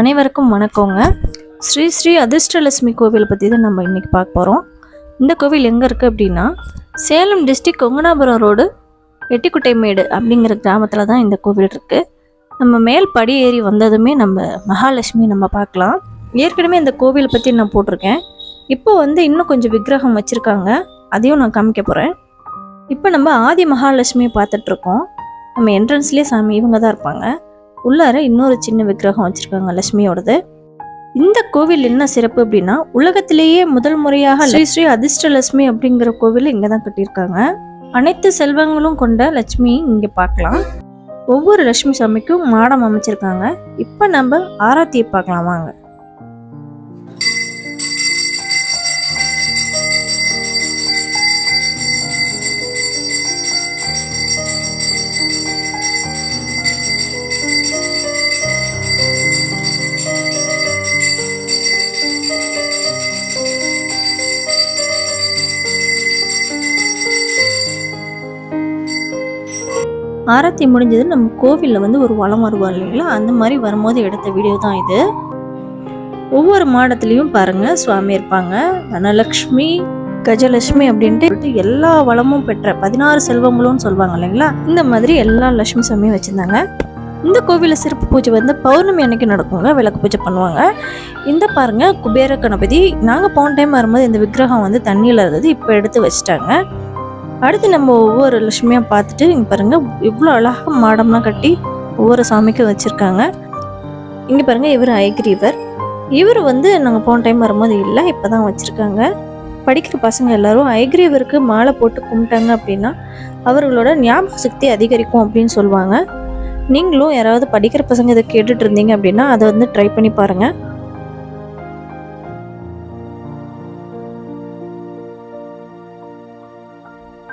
அனைவருக்கும் வணக்கங்க. ஸ்ரீ ஸ்ரீ அதிர்ஷ்டலட்சுமி கோவில் பற்றி தான் நம்ம இன்றைக்கி பார்க்க போகிறோம் இந்த கோவில் எங்கே இருக்குது அப்படின்னா சேலம் டிஸ்ட்ரிக்ட் கொங்கனாபுரம் ரோடு எட்டிக்குட்டைமேடு அப்படிங்கிற கிராமத்தில் தான் இந்த கோவில் இருக்குது நம்ம மேல் படி ஏறி வந்ததுமே நம்ம மகாலட்சுமி நம்ம பார்க்கலாம். ஏற்கனவே இந்த கோவிலை பற்றி நான் போட்டிருக்கேன். இப்போ வந்து இன்னும் கொஞ்சம் விக்கிரகம் வச்சுருக்காங்க. அதையும் நான் காமிக்க போகிறேன் இப்போ நம்ம ஆதி மகாலட்சுமியை பார்த்துட்ருக்கோம் நம்ம என்ட்ரன்ஸ்லேயே சாமி இவங்க தான் இருப்பாங்க. உள்ளார இன்னொரு சின்ன விக்கிரகம் வச்சிருக்காங்க லட்சுமியோடது. இந்த கோவில் என்ன சிறப்பு அப்படின்னா உலகத்திலேயே முதல் முறையாக ஸ்ரீ ஸ்ரீ அதிர்ஷ்டலட்சுமி அப்படிங்கிற கோவில் இங்கே தான் கட்டியிருக்காங்க. அனைத்து செல்வங்களும் கொண்ட லட்சுமி இங்கே பார்க்கலாம். ஒவ்வொரு லட்சுமி சாமிக்கும் மாடம் அமைச்சிருக்காங்க. இப்போ நம்ம ஆராத்தியை பார்க்கலாம் வாங்க. ஆரத்தி முடிஞ்சது நம்ம கோவிலில் வந்து ஒரு வளம் வருவா இல்லைங்களா? அந்த மாதிரி வரும்போது எடுத்த வீடியோ தான் இது. ஒவ்வொரு மாடத்துலேயும் பாருங்கள் சுவாமி இருப்பாங்க. தனலக்ஷ்மி கஜலட்சுமி அப்படின்ட்டு எல்லா வளமும் பெற்ற பதினாறு செல்வங்களும் சொல்லுவாங்க இல்லைங்களா? இந்த மாதிரி எல்லா லட்சுமி சாமியும் வச்சுருந்தாங்க. இந்த கோவிலில் சிறப்பு பூஜை வந்து பௌர்ணமி அன்னைக்கு நடக்குங்க விளக்கு பூஜை பண்ணுவாங்க. இந்த பாருங்கள் குபேர கணபதி நாங்கள் போன டைம் வரும்போது இந்த விக்கிரகம் வந்து தண்ணியில் இருந்தது இப்போ எடுத்து வச்சுட்டாங்க. அடுத்து நம்ம ஒவ்வொரு லட்சுமியாக பார்த்துட்டு இங்கே பாருங்க இவ்வளோ அழகாக மாடம்லாம் கட்டி ஒவ்வொரு சாமிக்கும் வச்சுருக்காங்க. இங்கே பாருங்கள் இவர் ஐக்ரீவர் இவர். வந்து நாங்கள் போன டைம் வரும்போது இல்லை இப்போ தான் வச்சுருக்காங்க. படிக்கிற பசங்க எல்லாரும் ஐக்ரீவருக்கு மாலை போட்டு கும்பிட்டாங்க அப்படின்னா அவர்களோட ஞாபக சக்தி அதிகரிக்கும் அப்படின்னு சொல்லுவாங்க. நீங்களும் யாராவது படிக்கிற பசங்க இதை கேட்டுட்டு இருந்தீங்க அப்படின்னா அதை வந்து ட்ரை பண்ணி பாருங்கள்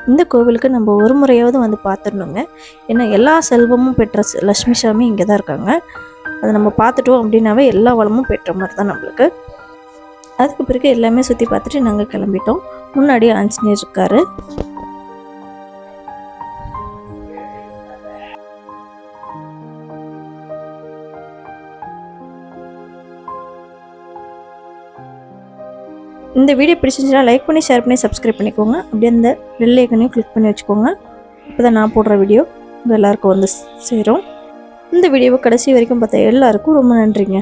இந்த கோவிலுக்கு நம்ம ஒரு முறையாவது வந்து பார்த்துடணுங்க. ஏன்னா எல்லா செல்வமும் பெற்ற லக்ஷ்மி சாமி இங்கே தான் இருக்காங்க. அதை நம்ம பார்த்துட்டோம் அப்படின்னாவே எல்லா வளமும் பெற்ற மாதிரி தான் நம்மளுக்கு. அதுக்கு பிறகு எல்லாமே சுற்றி பார்த்துட்டு நாங்கள் கிளம்பிட்டோம். முன்னாடி ஆஞ்சநேயர் இருக்காரு. இந்த வீடியோ பிடிச்சிருந்துச்சுன்னா லைக் பண்ணி ஷேர் பண்ணி சப்ஸ்கிரைப் பண்ணிக்கோங்க. அப்படியே அந்த பெல் ஐக்கனையும் கிளிக் பண்ணி வச்சுக்கோங்க. இப்போ தான் நான் போடுற வீடியோ எல்லாருக்கும் வந்து சேரும். இந்த வீடியோவை கடைசி வரைக்கும் பார்த்தா எல்லாருக்கும் ரொம்ப நன்றிங்க.